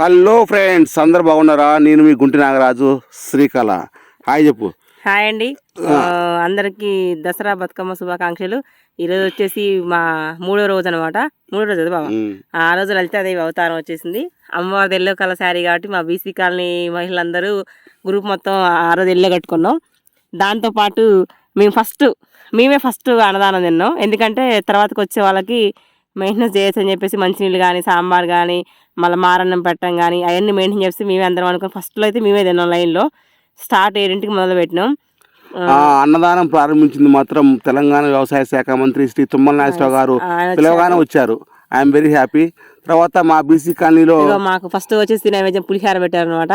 Hello friends అందరు బాగున్నారా? నేను మీ గుంటి నాగరాజు శ్రీకళ. హాయ్ చెప్పు. హాయ్ అండి. అందరికీ దసరా బతుకమ్మ శుభాకాంక్షలు. ఈరోజు వచ్చేసి మా మూడో రోజు అనమాట మూడో రోజు బాబా ఆ రోజు లలితాదేవి అవతారం వచ్చేసింది. అమ్మవారి ఎల్లో కలర్ శారీ కాబట్టి మా బీసీ కాలనీ మహిళలందరూ గ్రూప్ మొత్తం ఆ రోజు ఎల్లో కట్టుకున్నాం. దాంతోపాటు మేము ఫస్ట్ మేమే ఫస్ట్ అన్నదానం తిన్నాం. ఎందుకంటే తర్వాతకి వచ్చే వాళ్ళకి మెయింటెనెన్స్ చేయొచ్చు అని చెప్పేసి మంచినీళ్ళు కానీ సాంబార్ కానీ మళ్ళీ మారన్నం పెట్టడం కానీ అవన్నీ మెయింటైన్ చేసి మేమే అందరం అనుకుని ఫస్ట్లో అయితే మేమే తిన్నాం లైన్లో స్టార్ట్ ఏడింటికి మొదలు పెట్టినాం. ఆ. అన్నదానం ప్రారంభించింది మాత్రం తెలంగాణ వ్యవసాయ శాఖ మంత్రి శ్రీ తుమ్మల నాగేశ్వరరావు గారు పిలవగానే వచ్చారు. ఐఎమ్ వెరీ హ్యాపీ తర్వాత మా బీసీ కాలనీలో మాకు ఫస్ట్ వచ్చేసి నైవేద్యం పులిహార పెట్టారు అనమాట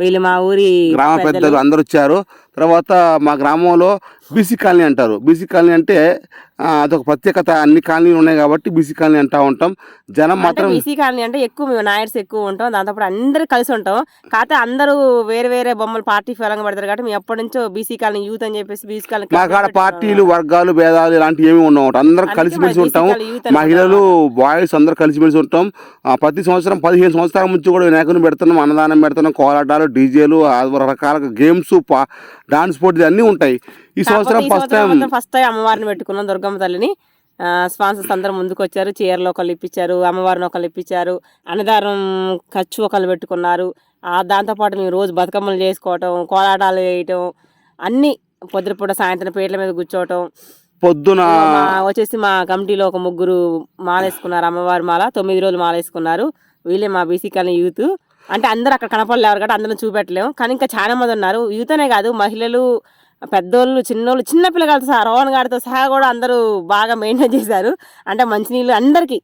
వీళ్ళు మా ఊరి గ్రామ పెద్దలు. అందరు వచ్చారు. తర్వాత మా గ్రామంలో బీసీ కాలనీ అంటారు. బీసీ కాలనీ అంటే అదొక ప్రత్యేకత. అన్ని కాలనీలు ఉన్నాయి కాబట్టి బీసీ కాలనీ అంటా ఉంటాం. జనం మాత్రం బీసీ కాలనీ అంటే ఎక్కువ మేము నాయర్స్ ఎక్కువ ఉంటాం. దాంతోపాటు అందరూ కలిసి ఉంటాం. కాకపోతే అందరూ వేరే వేరే బొమ్మలు పార్టీ ఫలంగా పెడతారు కాబట్టి మేము ఎప్పటి నుంచో బీసీ కాలనీ యూత్ అని చెప్పేసి బీసీ కాలనీ మా కాడ పార్టీలు వర్గాలు భేదాలు ఇలాంటివి ఏమి ఉండవు అందరం కలిసిమెలిసి అనుకుంటాం మహిళలు బాయ్స్ అందరు కలిసిమెలిసి ఉంటాం. ప్రతి సంవత్సరం పదిహేను సంవత్సరాల నుంచి కూడా వినాయకుని పెడుతున్నాం అన్నదానం పెడుతున్నాం కోలాటాలు డీజేలు రకరకాల గేమ్స్ డాన్స్ పోటీ అన్నీ ఉంటాయి. ఈ సంవత్సరం ఫస్ట్ టైం ఫస్ట్ టైం అమ్మవారిని పెట్టుకున్నాం దుర్గమ్మ తల్లిని. స్పాన్సర్స్ అందరూ ముందుకు వచ్చారు చీరలు ఒకళ్ళు ఇప్పించారు అమ్మవారిని ఒకళ్ళు ఇప్పించారు అన్నదానం ఖర్చు ఒకళ్ళు పెట్టుకున్నారు. ఆ దాంతోపాటు మేము రోజు బతుకమ్మలు చేసుకోవటం కోలాటాలు వేయటం అన్నీ పొద్దుపూట సాయంత్రం పేట్ల మీద కూర్చోవటం. పొద్దున వచ్చేసి మా కమిటీలో ఒక ముగ్గురు మాల వేసుకున్నారు అమ్మవారి మాల తొమ్మిది రోజులు మాల వేసుకున్నారు వీళ్ళే మా బీసీ కాలనీ యూత్. అంటే అందరూ అక్కడ కనపడలేరు కాబట్టి అందరం చూపెట్టలేము. కానీ ఇంకా చాలా మంది ఉన్నారు. యూత్ కాదు మహిళలు పెద్దోళ్ళు చిన్నోళ్ళు చిన్న పిల్లగాలతో సహా రోహన్ గారితో సహా కూడా అందరూ బాగా మెయింటైన్ చేశారు. అంటే మంచినీళ్ళు అందరికీ.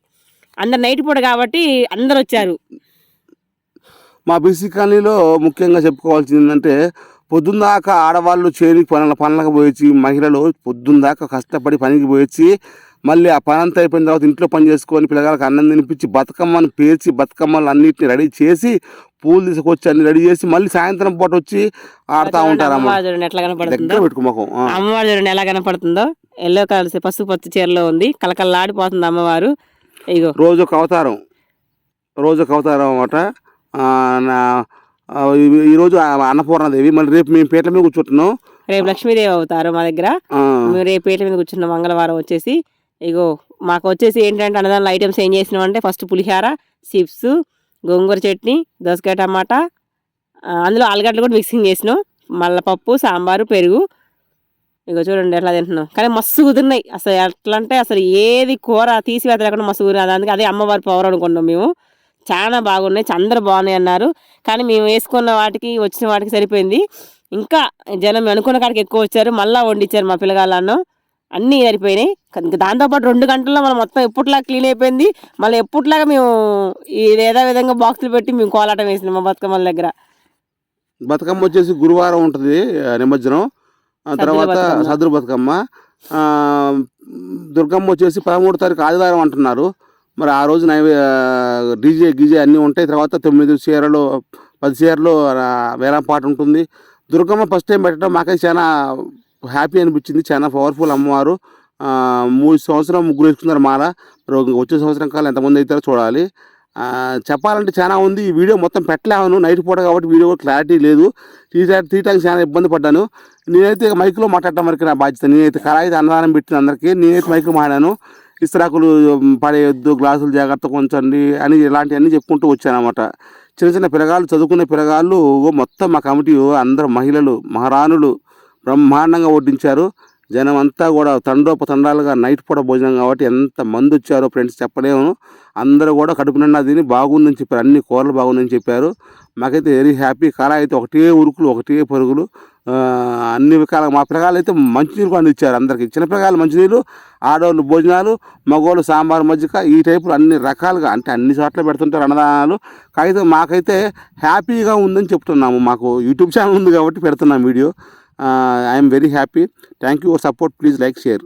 అందరు నైట్ పూట కాబట్టి అందరు వచ్చారు. మా బీసీ కాలనీలో ముఖ్యంగా చెప్పుకోవాల్సింది ఏంటంటే పొద్దున్న దాకా ఆడవాళ్ళు చేరి పనుల పనులకు పోయొచ్చి మహిళలు పొద్దున్న దాకా కష్టపడి పనికి పోయొచ్చి మళ్ళీ ఆ పని అంతా అయిపోయిన తర్వాత ఇంట్లో పని చేసుకొని పిల్లగాళ్ళకి అన్నం తినిపించి బతుకమ్మను పేర్చి బతుకమ్మలు అన్నిటిని రెడీ చేసి పూలు తీసుకొచ్చి అన్ని రెడీ చేసి మళ్ళీ సాయంత్రం పూట వచ్చి ఆడుతూ ఉంటారమ్మ. అమ్మవారు దగ్గర పెట్టుకోమకం అమ్మవారు చూడండి ఎలా కనపడుతుందో. ఎల్లో కలర్ పసుపు పచ్చ చీరలో ఉంది. కలకల్లాడిపోతుంది అమ్మవారు. ఇగో. రోజు ఒక అవతారం. రోజు ఒక అవతారం ఈ- ఈరోజు అన్నపూర్ణదేవి. మళ్ళీ రేపు మేము పీటల మీద కూర్చుంటున్నాం. రేపు లక్ష్మీదేవి అవుతారు మా దగ్గర. రేపు పేట మీద కూర్చున్న. మంగళవారం వచ్చేసి. ఇగో మాకు వచ్చేసి ఏంటంటే అన్నదానం ఐటమ్స్ ఏం చేసినామంటే first pulihora chips gongura chutney దోసకాయ టమాటా అందులో ఆలుగడ్డలు కూడా మిక్సింగ్ చేసినాం. మళ్ళీ పప్పు సాంబారు పెరుగు. ఇగో చూడండి ఎట్లా తింటున్నాం. కానీ మస్తు కుదిరినాయి. అసలు ఎట్లా అంటే అసలు ఏది కూర తీసివేత లేకుండా మస్తు కుదిరినది అందుకే అదే అమ్మవారి పవర్ అనుకున్నాం మేము. చాలా బాగున్నాయి. చందరు బాగున్నాయి అన్నారు. కానీ మేము వేసుకున్న వాటికి వచ్చిన వాటికి సరిపోయింది. ఇంకా జనం అనుకున్న కాడికి ఎక్కువ వచ్చారు. మళ్ళీ వండించారు మా పిల్లగాళ్ళు అన్నం. అన్నీ సరిపోయినాయి దాంతోపాటు రెండు గంటల్లో మనం మొత్తం ఎప్పుడులాగా క్లీన్ అయిపోయింది. మళ్ళీ ఎప్పుడులాగా మేము ఈ ఏదో విధంగా బాక్సులు పెట్టి మేము కోలాటం వేసినాం మా బతుకమ్మల దగ్గర. బతుకమ్మ వచ్చేసి గురువారం ఉంటుంది నిమజ్జనం. తర్వాత. సదురు బతుకమ్మ. దుర్గమ్మ వచ్చేసి పదమూడు తారీఖు ఆదివారం అంటున్నారు. మరి ఆ రోజు నైవే డీజే గీజే అన్నీ ఉంటాయి. తర్వాత తొమ్మిది చీరలు పది చీరలు వేలం పాట ఉంటుంది. దుర్గమ్మ ఫస్ట్ టైం పెట్టడం మాకైతే చాలా హ్యాపీ అనిపించింది. చాలా పవర్ఫుల్ అమ్మవారు. మూడు సంవత్సరం ముగ్గురు వేసుకున్నారు మాల. వచ్చే సంవత్సరం కాలం ఎంతమంది అవుతారో చూడాలి. చెప్పాలంటే చాలా ఉంది. ఈ వీడియో మొత్తం పెట్టలేను. నైట్ పూట కాబట్టి వీడియో క్లారిటీ లేదు. తీయటా తీయటానికి చాలా ఇబ్బంది పడ్డాను. నేనైతే మైక్లో మాట్లాడటం వరకు నా బాధ్యత. నేనైతే కళాయితే అన్నదానం పెట్టిన అందరికీ నేనైతే మైక్లో మాట్లాడాను. ఇస్త్రాకులు పడేయద్దు పడేయొద్దు గ్లాసులు జాగ్రత్త కొంచండి అని ఇలాంటివన్నీ చెప్పుకుంటూ వచ్చాను అనమాట చిన్న చిన్న పిల్లగాళ్ళు చదువుకునే పిల్లగాళ్ళు ఓ మొత్తం మా కమిటీ ఓ అందరు మహిళలు మహారాణులు బ్రహ్మాండంగా వడ్డించారు జనం అంతా కూడా తండోపతండాలుగా నైట్ పూట భోజనం కాబట్టి ఎంత మంది వచ్చారో ఫ్రెండ్స్ చెప్పలేము. అందరూ కూడా కడుపు నిండా తిని బాగుందని చెప్పారు. అన్ని కూరలు బాగుందని చెప్పారు. మాకైతే వెరీ హ్యాపీ. కళ అయితే ఒకటే ఉరుకులు ఒకటే పరుగులు. అన్ని రకాల మా పిల్లగాలు అయితే మంచినీరు కూడా ఇచ్చారు అందరికీ. చిన్న పిల్లగాళ్ళు మంచినీళ్ళు ఆడవాళ్ళు భోజనాలు మగవాళ్ళు సాంబార్ మజ్జిక ఈ టైపులు అన్ని రకాలుగా అంటే అన్ని చోట్ల పెడుతుంటారు అన్నదానాలు. కాకపోతే మాకైతే హ్యాపీగా ఉందని చెప్తున్నాము. మాకు యూట్యూబ్ ఛానల్ ఉంది కాబట్టి పెడుతున్నాం video. Uh, I am very happy. Thank you for support. Please like, share.